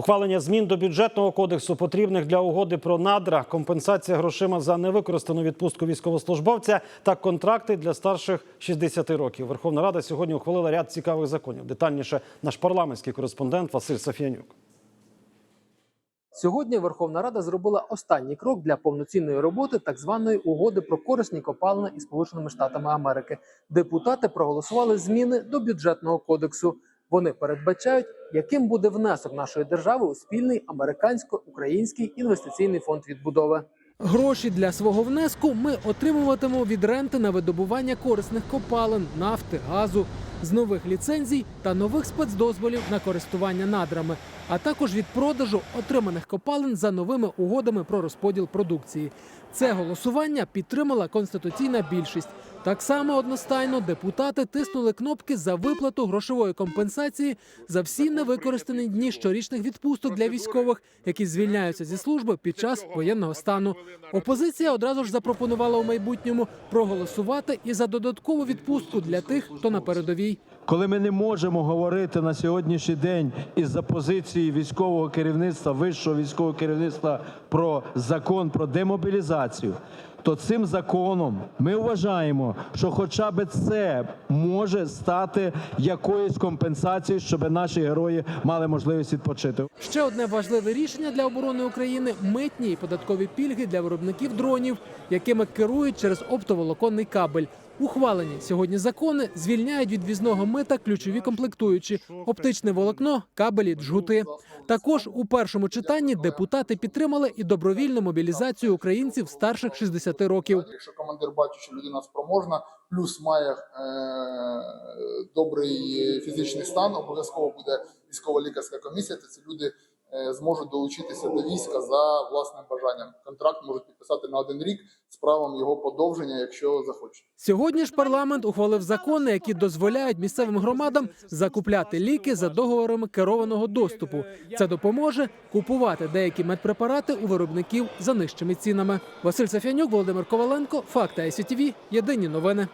Ухвалення змін до бюджетного кодексу потрібних для угоди про надра, компенсація грошима за невикористану відпустку військовослужбовця та контракти для старших 60 років. Верховна Рада сьогодні ухвалила ряд цікавих законів. Детальніше наш парламентський кореспондент Василь Сафіянюк. Сьогодні Верховна Рада зробила останній крок для повноцінної роботи так званої угоди про корисні копалини із Сполученими Штатами Америки. Депутати проголосували зміни до бюджетного кодексу. Вони передбачають, яким буде внесок нашої держави у спільний американсько-український інвестиційний фонд відбудови. Гроші для свого внеску ми отримуватимемо від ренти на видобування корисних копалин, нафти, газу, з нових ліцензій та нових спецдозволів на користування надрами, а також від продажу отриманих копалин за новими угодами про розподіл продукції. Це голосування підтримала конституційна більшість. Так само одностайно депутати тиснули кнопки за виплату грошової компенсації за всі невикористані дні щорічних відпусток для військових, які звільняються зі служби під час воєнного стану. Опозиція одразу ж запропонувала у майбутньому проголосувати і за додаткову відпустку для тих, хто на передовій. Коли ми не можемо говорити на сьогоднішній день із-за позиції військового керівництва, вищого військового керівництва про закон про демобілізацію, то цим законом ми вважаємо, що хоча б це може стати якоюсь компенсацією, щоб наші герої мали можливість відпочити. Ще одне важливе рішення для оборони України митні і податкові пільги для виробників дронів, якими керують через оптоволоконний кабель. Ухвалені сьогодні закони звільняють від візного мита ключові комплектуючі: оптичне волокно, кабелі, джгути. Також у першому читанні депутати підтримали і добровільну мобілізацію українців старших 60 років. Якщо командир бачить, що людина спроможна, плюс має е, добрий фізичний стан, обов'язково буде військова лікарська комісія, то ці люди зможуть долучитися до війська за власним бажанням. Контракт можуть підписати на один рік з правом його подовження, якщо захочуть. Сьогодні ж парламент ухвалив закони, які дозволяють місцевим громадам закупляти ліки за договорами керованого доступу. Це допоможе купувати деякі медпрепарати у виробників за нижчими цінами. Василь Сафянюк, Володимир Коваленко, Факти ICTV, Єдині новини.